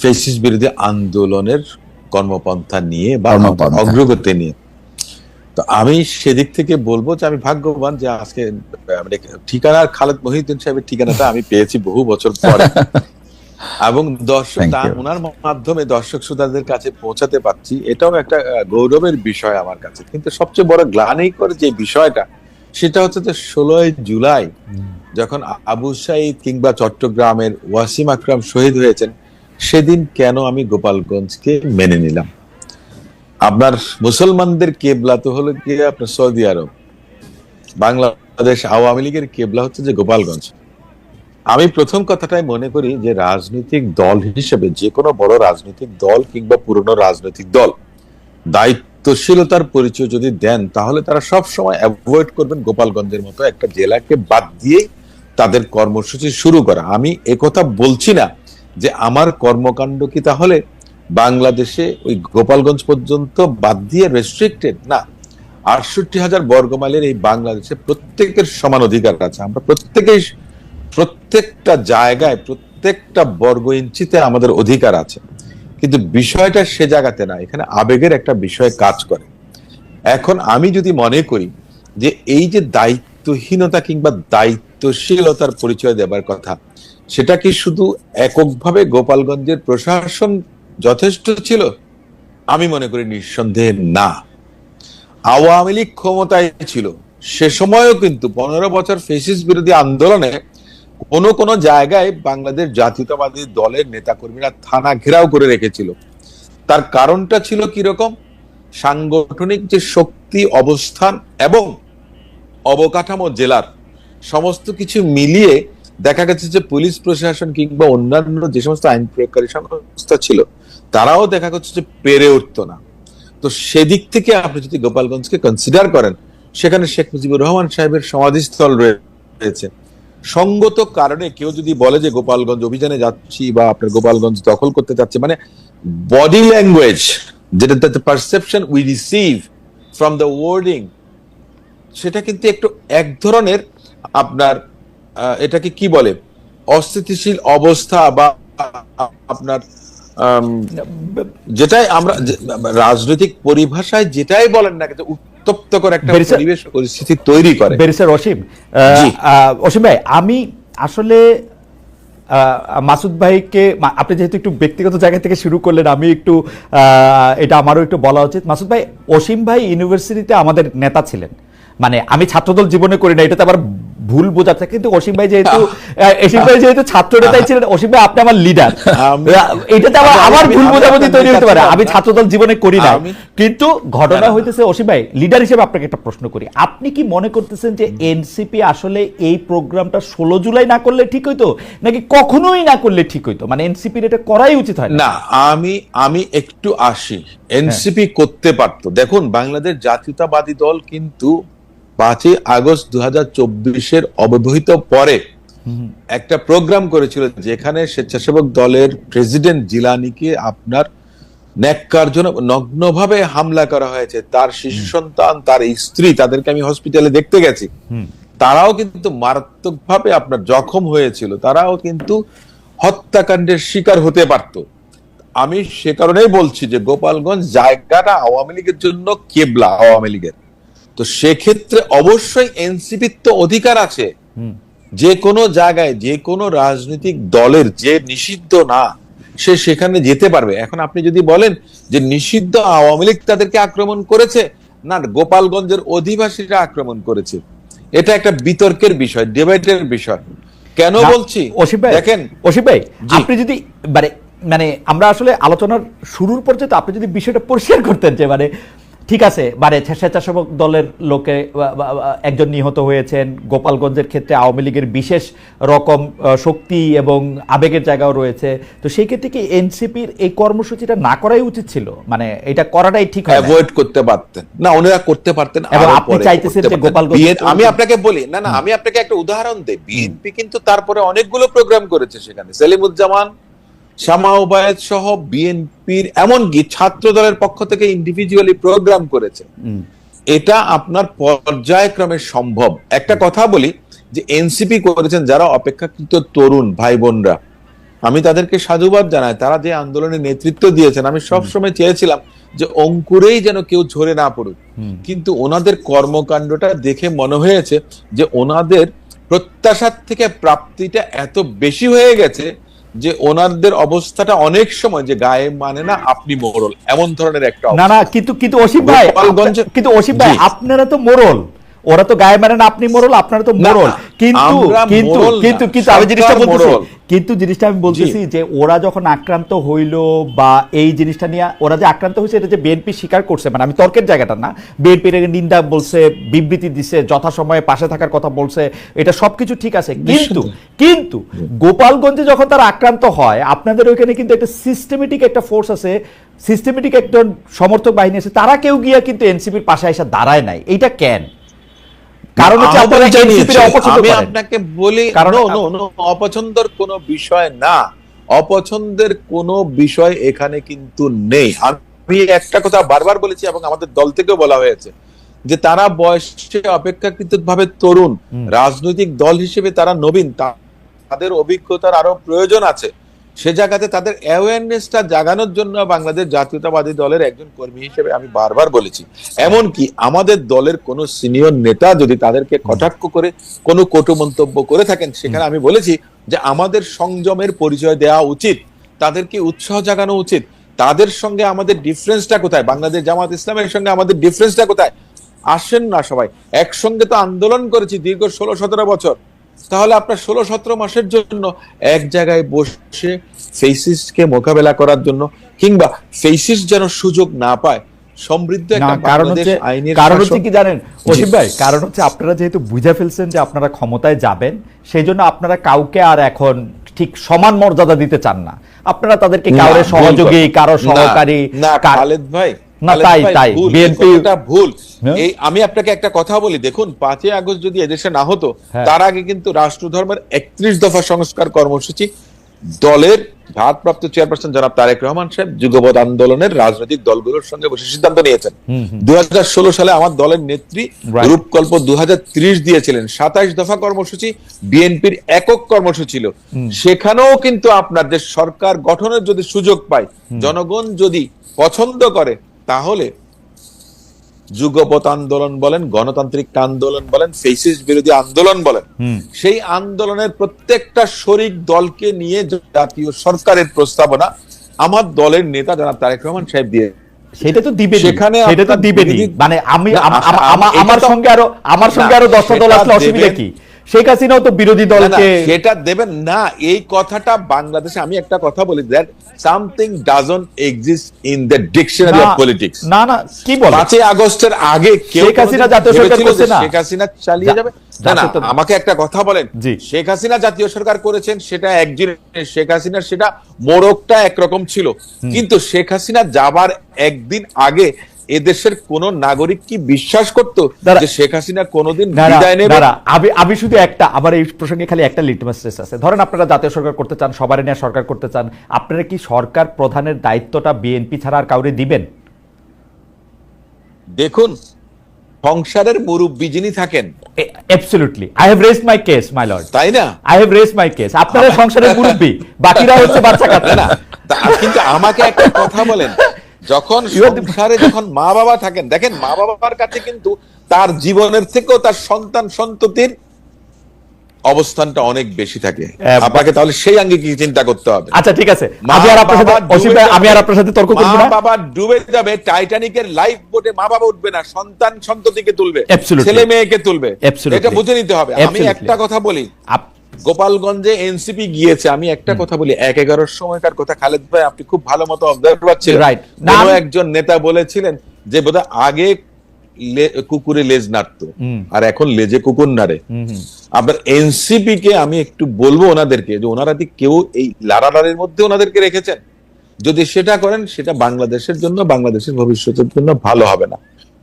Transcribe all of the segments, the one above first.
ফেসিস বিরোধী আন্দোলনের কর্মপন্থা নিয়ে বা অগ্রগতি নিয়ে। তো আমি সেদিক থেকে বলব যে আমি ভাগ্যবান যে আজকে মানে ঠিকানার খালেদ মহিউদ্দিন সাহেবের ঠিকানাটা আমি পেয়েছি বহু বছর পরে। এবং দর্শক. ওনার মাধ্যমে দর্শক শ্রোতাদের কাছে পৌঁছাতে পারছি। এটাও একটা গৌরবের বিষয় আমার কাছে। কিন্তু সবচেয়ে বড় গ্লানি করে যে বিষয়টা সেটা হচ্ছে যে ষোলোই জুলাই যখন আবু সাইদ কিংবা চট্টগ্রামের ওয়াসিম আকরাম শহীদ হয়েছেন সেদিন কেন আমি গোপালগঞ্জকে মেনে নিলাম? আপনার মুসলমানদের কেবলা তো হলো কি আপনার সৌদি আরব। বাংলাদেশ আওয়ামী লীগের কেবলা হচ্ছে যে গোপালগঞ্জ। আমি প্রথম কথাটাই মনে করি যে রাজনৈতিক দল হিসেবে যে কোনো বড় রাজনৈতিক দল কিংবা পুরনো রাজনৈতিক দল দায়িত্বশীলতার পরিচয় যদি দেন, তাহলে তারা সব সময় অ্যাভয়েড করবেন গোপালগঞ্জের মতো একটা জেলাকে বাদ দিয়ে তাদের কর্মসূচি শুরু করা। আমি একথা বলছি না যে আমার কর্মকাণ্ড কি তাহলে বাংলাদেশে ওই গোপালগঞ্জ পর্যন্ত বাদ দিয়ে রেস্ট্রিক্টেড না। আটষট্টি হাজার বর্গমাইলের এই বাংলাদেশে প্রত্যেকের সমান অধিকার আছে। আমরা প্রত্যেকেই প্রত্যেকটা জায়গায়, প্রত্যেকটা বর্গ ইঞ্চিতে আমাদের অধিকার আছে। কিন্তু বিষয়টা সে জায়গাতে না। এখানে আবেগের একটা বিষয় কাজ করে। এখন আমি যদি মনে করি যে এই যে দায়িত্বহীনতা কিংবা দায়িত্বশীলতার পরিচয় দেবার কথা সেটা কি শুধু এককভাবে গোপালগঞ্জের প্রশাসন যথেষ্ট ছিল? আমি মনে করি নিঃসন্দেহে না। আওয়ামী লীগ ক্ষমতায় ছিল। সে সময়ও কিন্তু পনেরো বছর ফেসিস বিরোধী আন্দোলনে কোন কোন জায়গায় বাংলাদেশ জাতীয়তাবাদী দলের নেতাকর্মীরা থানা ঘেরাও করে রেখেছিল। তার কারণটা ছিল কীরকম? সাংগঠনিক যে শক্তি, অবস্থান এবং অবকাঠামো, জেলার সমস্ত কিছু মিলিয়ে দেখা গেছে যে পুলিশ প্রশাসন কিংবা অন্যান্য যে সমস্ত আইন প্রয়োগকারী সংস্থা ছিল, তারাও দেখা গেছে যে পেরে উঠতো না। তো সেদিক থেকে আপনি যদি গোপালগঞ্জকে কনসিডার করেন, সেখানে শেখ মুজিবুর রহমান সাহেবের সমাধিস্থল রয়ে- রয়েছে। সঙ্গত কারণে কেউ যদি বলে যে গোপালগঞ্জ অভিযানে যাচ্ছি বা আপনার গোপালগঞ্জ দখল করতে যাচ্ছে মানে বডি ল্যাঙ্গুয়েজ যেটা perception we receive from the wording সেটা কিন্তু একটু এক ধরনের আপনার এটাকে কি বলে? অস্থিতিশীল অবস্থা বা আপনার যেটাই আমরা রাজনৈতিক পরিভাষায় যেটাই বলেন না কিন্তু উত্তপ্ত করে একটা পরিবেশ পরিস্থিতি তৈরি করে। ব্যারিস্টার অসীম অসীম ভাই আমি আসলে মাসুদ ভাইকে আপনি যেহেতু একটু ব্যক্তিগত জায়গা থেকে শুরু করলেন আমি একটু আহ, এটা আমারও একটু বলা উচিত। মাসুদ ভাই অসীম ভাই ইউনিভার্সিটিতে আমাদের নেতা ছিলেন। মানে আমি ছাত্রদল জীবনে করি না এটাতে আবার ভুল বোঝাচ্ছে কিন্তু অসীম ভাই যেহেতু অসীম ভাই যেহেতু ছাত্র নেতাই ছিলেন অসীম ভাই আপনি আমার লিডার এটাতে আবার আমি- আমার ভুল বোঝাবুঝি তৈরি হতে পারে। আমি। ছাত্রদল জীবনে করি না কিন্তু ঘটনা। হইতেছে অসীম ভাই লিডার হিসেবে আপনাকে একটা প্রশ্ন করি। আপনি কি মনে করতেছেন যে এনসিপি আসলে এই প্রোগ্রামটা ষোলো জুলাই না করলে ঠিক হইতো? নাকি কখনোই না করলে ঠিক হইতো? মানে এনসিপির এটা করাই উচিত হয় না। না আমি আমি একটু আসি। এনসিপি করতে পারতো। দেখুন বাংলাদেশ জাতীয়তাবাদী দল কিন্তু পাঁচই আগস্ট দু হাজার চব্বিশের অব্যবহিত পরে একটা প্রোগ্রাম করেছিল যেখানে স্বেচ্ছাসেবক দলের প্রেসিডেন্ট জিলানিকে আপনার ন্যাক্কারজনক নগ্নভাবে হামলা করা হয়েছে। তার শিশু সন্তান তার স্ত্রী তাদেরকে আমি হসপিটালে দেখতে গেছি। তারাও কিন্তু মারাত্মকভাবে আপনার জখম হয়েছিল। তারাও কিন্তু হত্যাকাণ্ডের শিকার হতে পারত। আমি সে কারণেই বলছি যে গোপালগঞ্জ জায়গাটা আওয়ামী লীগের জন্য কেবলা আওয়ামী লীগের। তো সেক্ষেত্রে অবশ্যই এনসিপির তো অধিকার আছে। যে কোনো জায়গায় যে কোনো রাজনৈতিক দলের যে নিষিদ্ধ না সে সেখানে যেতে পারবে। এখন আপনি যদি বলেন যে নিষিদ্ধ আওয়ামী লীগ তাদেরকে আক্রমণ করেছে না গোপালগঞ্জের অধিবাসীরা আক্রমণ করেছে। এটা একটা বিতর্কের বিষয় ডিবেটের বিষয়। কেন বলছি? ভাই দেখেন। অসীম ভাই আপনি যদি মানে মানে আমরা আসলে আলোচনার শুরুর পর্যায়ে তো আপনি যদি বিষয়টা পরিষ্কার করতেন যে মানে ঠিক আছে মানে স্বেচ্ছাসেবক দলের লোকে একজন নিহত হয়েছেন। গোপালগঞ্জের ক্ষেত্রে আওয়ামী লীগের বিশেষ রকম শক্তি এবং আবেগের জায়গাও রয়েছে। তো সেই ক্ষেত্রে কি এনসিপির এই কর্মসূচিটা না করাই উচিত ছিল? মানে এটা করাটাই ঠিক হয়? অ্যাভয়েড করতে পারতেন। না ওনারা করতে পারতেন এবং আপনি চাইতেছেন যে গোপালগঞ্জ- আমি আপনাকে বলি না না আমি আপনাকে একটা উদাহরণ দেই। বিএনপি কিন্তু তারপরে অনেকগুলো প্রোগ্রাম করেছে সেখানে। সেলিমুজ্জামান শামা ওবায়দ সহ বিএনপির এমনকি ছাত্র দলের পক্ষ থেকে ইন্ডিভিজুয়ালি প্রোগ্রাম করেছে। এটা আপনার পর্যায়ক্রমে সম্ভব। একটা কথা বলি যে এনসিপি করেছেন যারা অপেক্ষাকৃত তরুণ ভাই বোনরা আমি তাদেরকে সাধুবাদ জানাই। তারা যে আন্দোলনে নেতৃত্ব দিয়েছেন আমি সবসময় চেয়েছিলাম যে অঙ্কুরেই যেন কেউ ঝরে না পড়ুক। কিন্তু ওনাদের কর্মকাণ্ডটা দেখে মনে হয়েছে যে ওনাদের প্রত্যাশার থেকে প্রাপ্তিটা এত বেশি হয়ে গেছে যে ওনাদের অবস্থাটা অনেক সময় যে গায়ে মানে না আপনি মোরল। এমন ধরনের একটা না না কিন্তু কিন্তু অসীম ভাই কিন্তু অসীম ভাই আপনারা তো মোরল। ওরা তো গায়ে মানে না আপনি মোরল আপনারা তো মোরল। কিন্তু কিন্তু কিন্তু কিন্তু আমি জিনিসটা বলতেছি কিন্তু জিনিসটা আমি বলতেছি যে ওরা যখন আক্রান্ত হইল বা এই জিনিসটা নিয়ে ওরা যে আক্রান্ত হয়েছে এটা যে বিএনপি স্বীকার করছে মানে আমি তর্কের জায়গাটা না বিএনপির নিন্দা বলছে বিবৃতি দিছে যথাসময়ে পাশে থাকার কথা বলছে এটা সবকিছু ঠিক আছে। কিন্তু কিন্তু গোপালগঞ্জে যখন তারা আক্রান্ত হয় আপনাদের ওইখানে কিন্তু একটা সিস্টেমেটিক একটা ফোর্স আছে সিস্টেমেটিক একজন সমর্থক বাহিনী আছে তারা কেউ গিয়া কিন্তু এনসিপির পাশে এসে দাঁড়ায় নাই। এটা কেন? কারণ হচ্ছে আপনারা অপছন্দ আমি আপনাকে বলি নো নো নো অপছন্দের কোনো বিষয় না। অপছন্দের কোনো বিষয় এখানে কিন্তু নেই। আমি একটা কথা বারবার বলেছি এবং আমাদের দল থেকেও বলা হয়েছে যে তারা বয়সে অপেক্ষাকৃত ভাবে তরুণ রাজনৈতিক দল হিসেবে তারা নবীন। তাদের অভিজ্ঞতার আরও প্রয়োজন আছে। সে জায়গাতে তাদের অ্যাওয়ারনেসটা জাগানোর জন্য বাংলাদেশ জাতীয়তাবাদী দলের একজন কর্মী হিসেবে আমি বারবার বলেছি। এমনকি আমাদের দলের কোন সিনিয়র নেতা যদি তাদেরকে কটাক্ষ করে কোনো কটু মন্তব্য করে থাকেন সেখানে আমি বলেছি যে আমাদের সংযমের পরিচয় দেওয়া উচিত তাদেরকে উৎসাহ জাগানো উচিত তাদের সঙ্গে আমাদের ডিফারেন্সটা কোথায় বাংলাদেশ জামাত ইসলামের সঙ্গে আমাদের ডিফারেন্সটা কোথায়? আসেন না সবাই একসঙ্গে তো আন্দোলন করেছি দীর্ঘ ষোলো সতেরো বছর। তাহলে আপনার ষোলো সতেরো মাসের জন্য এক জায়গায় বসে ফেসিসকে মোকাবেলা করার জন্য কিংবা ফেসিস যেন সুযোগ না পায় সমৃদ্ধ একটা কারণ হচ্ছে কারণ হচ্ছে কি জানেন? অসীম ভাই কারণ হচ্ছে আপনারা যেহেতু বুঝে ফেলছেন যে আপনারা ক্ষমতায় যাবেন সেই জন্য আপনারা কাউকে আর এখন ঠিক সমান মর্যাদা দিতে চান না। আপনারা তাদেরকে না, কারও সহযোগী কারও সহকারী না খালেদ ভাই না, তাই, তাই। কথাটা ভুল হ্যাঁ? এই আমি আপনাকে একটা কথা বলি দেখুন পাঁচই আগস্ট যদি এদেশে না হতো হ্যাঁ। তার আগে কিন্তু রাষ্ট্রধর্মের একত্রিশ দফা সংস্কার কর্মসূচি দলের ভারপ্রাপ্ত চেয়ারপারসন জনাব তারেক রহমান সাহেব যুগপৎ আন্দোলনের রাজনৈতিক দলগুলোর সঙ্গে বসে সিদ্ধান্ত নিয়েছেন দু হাজার ষোলো সালে আমার দলের নেত্রী. রূপকল্প দু হাজার ত্রিশ দিয়েছিলেন সাতাইশ দফা কর্মসূচি বিএনপির একক কর্মসূচি ছিল সেখানেও কিন্তু আপনার যে সরকার গঠনের যদি সুযোগ পায় জনগণ যদি পছন্দ করে তাহলে যুগপৎ আন্দোলন বলেন গণতান্ত্রিক আন্দোলন বলেন ফেসিস বিরোধী আন্দোলন বলেন সেই আন্দোলনের প্রত্যেকটা শরিক দলকে নিয়ে জাতীয় সরকারের প্রস্তাবনা আমার দলের নেতা যারা তারেক রহমান সাহেব দিয়ে সেটা তো দিবে সেখানে সেটা তো দিবেনি মানে আমি আমার সঙ্গে আরও আমার সঙ্গে আরও দশটা দল আসলে অসুবিধা কি? শেখ হাসিনাও তো বিরোধী দলকে সেটা দেবেন না। এই কথাটা বাংলাদেশে আমি একটা কথা বলি that something doesn't exist in the dictionary of politics না না কি বলে? পাঁচই আগস্টের আগে কেউ শেখ হাসিনা জাতীয় সরকার করছে না? শেখ হাসিনা চালিয়ে যাবে? না না আমাকে একটা কথা বলেন। শেখ হাসিনা জাতীয় সরকার করেছেন সেটা একদিন শেখ হাসিনার সেটা মোড়কটা একরকম ছিল। কিন্তু শেখ হাসিনা যাবার একদিন আগে এদেশের কোন নাগরিক কি বিশ্বাস করতো যে শেখ হাসিনা কোনোদিন বিদায় নেবে? আমি আমি শুধু একটা আমার এই প্রসঙ্গে খালি একটা লিটমাস টেস্ট আছে। ধরেন আপনারা জাতীয় সরকার করতে চান সবার নিয়ে সরকার করতে চান আপনারা কি সরকার প্রধানের দায়িত্বটা বিএনপি ছাড়া আর কাউরে দিবেন? দেখুন সংসারের মুরব্বী যিনি থাকেন absolutely I have rested my case my lord তাই না? I have rested my case আপনারা সংসারের মুরব্বী বাকিরা হচ্ছে বাচ্চা কাচ্চা। না কিন্তু আমাকে একটা কথা বলেন। যখন সংসারে যখন মা বাবা থাকেন দেখেন মা বাবার কাছে কিন্তু তার জীবনের থেকেও তার সন্তান সন্ততির অবস্থানটা অনেক বেশি থাকে। আপনাকে তাহলে সেই চিন্তা করতে হবে? আচ্ছা ঠিক আছে। আমি আর আপনার সাথে অসীম আমি আর আপনার সাথে তর্ক করব মা না। বাবা ডুবে যাবে টাইটানিকের লাইফ বোটে মা বাবা উঠবে না সন্তান সন্ততিকে তুলবে ছেলে মেয়েকে তুলবে. এটা বুঝে নিতে হবে। আমি একটা কথা বলি। গোপালগঞ্জে এনসিপি গিয়েছে। আমি একটা কথা বলি এক এগারোর সময়কার কথা। খালেদ ভাই আপনি খুব ভালো মতো অবজার্ভ পাচ্ছিলেন Right. না, কোনো আমি- একজন নেতা বলেছিলেন যে বোধহয় আগে কুকুরে লেজ নাড়তো আর এখন লেজে কুকুর নাড়ে। আপনার এনসিপি কে আমি একটু বলব ওনাদেরকে যে ওনারা কি কেউ এই লারালারের মধ্যে ওনাদেরকে রেখেছেন? যদি সেটা করেন সেটা বাংলাদেশের জন্য বাংলাদেশের ভবিষ্যতের জন্য ভালো হবে না।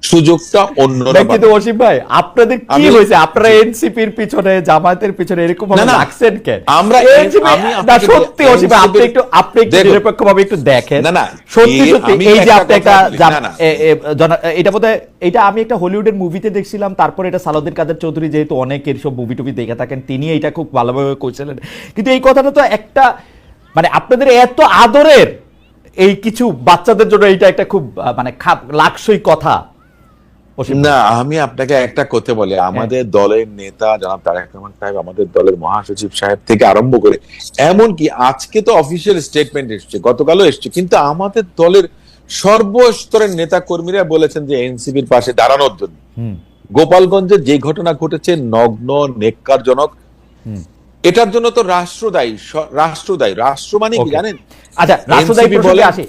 সুযোগটা অন্যরা। কিন্তু অসীম ভাই আপনাদের কি হয়েছে? আপনারা এনসিপির পিছনে জামায়াতের পিছনে এরকম ভাবে। লাগছেন কেন? আমরা না সত্যি অসীম ভাই, আপনি একটু আপনি একটু একটু দেখেন। না, না, সত্যি সত্যি এই যে আপনি একটা এটা বোধহয় এটা আমি একটা হলিউডের মুভিতে দেখছিলাম তারপর এটা সালাউদ্দিন কাদের চৌধুরী যেহেতু অনেক এরসব মুভি টুভি দেখে থাকেন তিনি এটা খুব ভালোভাবে কইছিলেন কিন্তু এই কথাটা তো একটা মানে আপনাদের এত আদরের এই কিছু বাচ্চাদের জন্য এইটা একটা খুব মানে খাপ লাকসই কথা। না আমি আপনাকে একটা কথা বলি। আমাদের দলের নেতা জনাব তারেক রহমান সাহেব আমাদের দলের মহাসচিব সাহেব থেকে আরম্ভ করে এমনকি আজকে তো অফিসিয়াল স্টেটমেন্ট এসছে গতকালও এসছে কিন্তু আমাদের দলের সর্বস্তরের নেতা কর্মীরা বলেছেন যে এনসিপির পাশে দাঁড়ানোর জন্য। গোপালগঞ্জে যে ঘটনা ঘটেছে নগ্ন নেককারজনক। এটার জন্য তো রাষ্ট্র দায়ী রাষ্ট্র মানে কি জানেন? আচ্ছা রাষ্ট্রদায়ী প্রসঙ্গে আসি।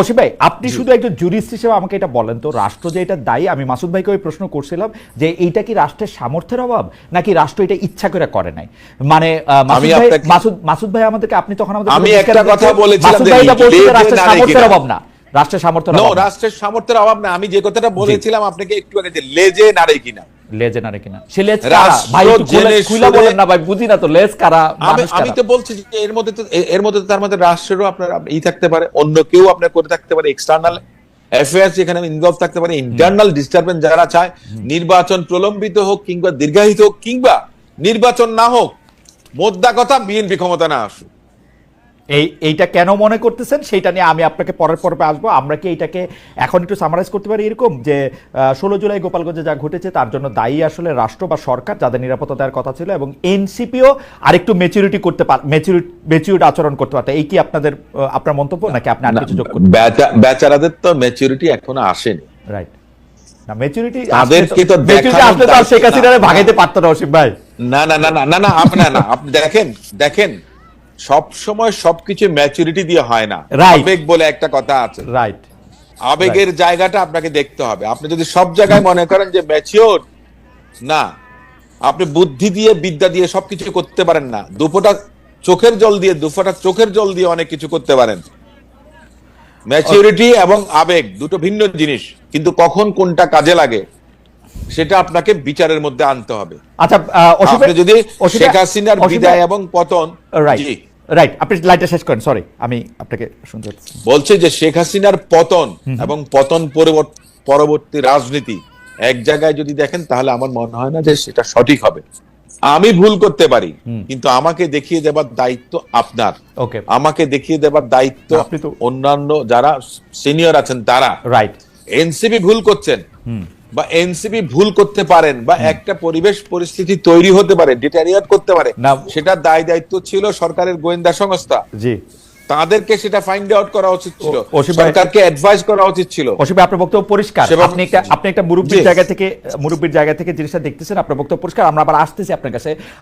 অসীম ভাই আপনি শুধু একজন জুরিস্ট হিসেবে আমাকে এটা বলেন তো রাষ্ট্র যে এটা দায়ী আমি মাসুদ ভাইকে ওই প্রশ্ন করছিলাম যে এইটা কি রাষ্ট্রের সামর্থ্যের অভাব নাকি রাষ্ট্র এটা ইচ্ছা করে করে নাই? মানে মাসুদ ভাই মাসুদ ভাই আমাদেরকে আপনি তখন আমাদের আমি বলে একটা কথা বলেছিলাম রাষ্ট্রের সামর্থ্যের অভাব না। রাষ্ট্রের সামর্থ্য নো। রাষ্ট্রের সামর্থ্যের অভাব না আমি যে কথাটা বলেছিলাম আপনাকে একটু আগে যে লেজে নাড়ে কিনা। লেজে না রে কিনা। সে লেজ কারা? ভাই জেনে বলেন না ভাই বুঝি না তো লেজ কারা আমি আমি তো বলছি যে এর মধ্যে তো এর মধ্যে তো তার মধ্যে রাষ্ট্রেরও আপনার ই থাকতে পারে অন্য কেউ আপনার করে থাকতে পারে এক্সটার্নাল অ্যাফেয়ার্স যেখানে ইনভলভ থাকতে পারে ইন্টারনাল ডিস্টারবেন্স যারা চায় নির্বাচন প্রলম্বিত হোক কিংবা দীর্ঘায়িত হোক কিংবা নির্বাচন না হোক মোদ্দা কথা বিএনপি ক্ষমতা না আসুক। এই এইটা কেন মনে করতেছেন? সেইটা নিয়ে আমি আপনাকে পরের পর্বে আসব। আমরা কি এইটাকে এখন একটু সামারাইজ করতে পারি এরকম? যে ষোলো জুলাই গোপালগঞ্জে যা ঘটেছে তার জন্য দায়ী আসলে রাষ্ট্র বা সরকার যাদের নিরাপত্তা দেওয়ার কথা ছিল এবং এনসিপিও আরেকটু মেচুরিটি করতে পার মেচুরিটি আচরণ করতে পারত। এই কি আপনাদের আপনার মন্তব্য নাকি আপনি আর কিছু যোগ করতে বেচারাদের তো ম্যাচুরিটি এখনও আসেনি। রাইট না মেচুরিটি তাদেরকে তো মেচুরিটি আসলে তো শেখ হাসিনারে ভাগাইতে পারতো না অসীম ভাই। না না না না না না আপনার না আপনি দেখেন দেখেন সব সময় সবকিছু ম্যাচুরিটি দিয়ে হয় না। আবেগ বলে একটা কথা আছে। রাইট আবেগের জায়গাটা আপনাকে দেখতে হবে। আপনি যদি সব জায়গায় মনে করেন যে ম্যাচিওর না। আপনি বুদ্ধি দিয়ে বিদ্যা দিয়ে সবকিছু করতে পারেন না। দুফোটা চোখের জল দিয়ে দুফোটা চোখের জল দিয়ে অনেক কিছু করতে পারেন। ম্যাচিউরিটি এবং আবেগ দুটো ভিন্ন জিনিস। কিন্তু কখন কোনটা কাজে লাগে সেটা আপনাকে বিচারের মধ্যে আনতে হবে। আচ্ছা যদি শেখ হাসিনার বিদায় এবং পতন রাইট রাইট আপনি লাইনটা শেষ করেন সরি আমি আপনাকে শুনতে বলছে যে শেখ হাসিনার পতন এবং পতন পরবর্তী রাজনীতি এক জায়গায় যদি দেখেন তাহলে আমার মনে হয় না যে সেটা সঠিক হবে। আমি ভুল করতে পারি কিন্তু আমাকে দেখিয়ে দেবার দায়িত্ব আপনার। ওকে আমাকে দেখিয়ে দেবার দায়িত্ব আপনি তো- অন্যান্য যারা সিনিয়র আছেন তারা। রাইট এনসিপি ভুল করছেন। বা এনসিপি ভুল করতে পারেন বা একটা পরিবেশ পরিস্থিতি তৈরি হতে পারে ডিটারিয়েট করতে পারে না। সেটা দায় দায়িত্ব ছিল সরকারের গোয়েন্দা সংস্থা। জি। তাদেরকে সেটা ফাইন্ড আউট করা উচিত ছিল। সরকারকে অ্যাডভাইস করা উচিত ছিল। অসীম আপনার বক্তব্য পরিষ্কার। আপনি একটা আপনি একটা মুরব্বীর জায়গা থেকে মুরব্বীর জায়গা থেকে জিনিসটা দেখতেছেন আপনার বক্তব্য পরিষ্কার। আমরা আবার আসতেছি আপনার কাছে।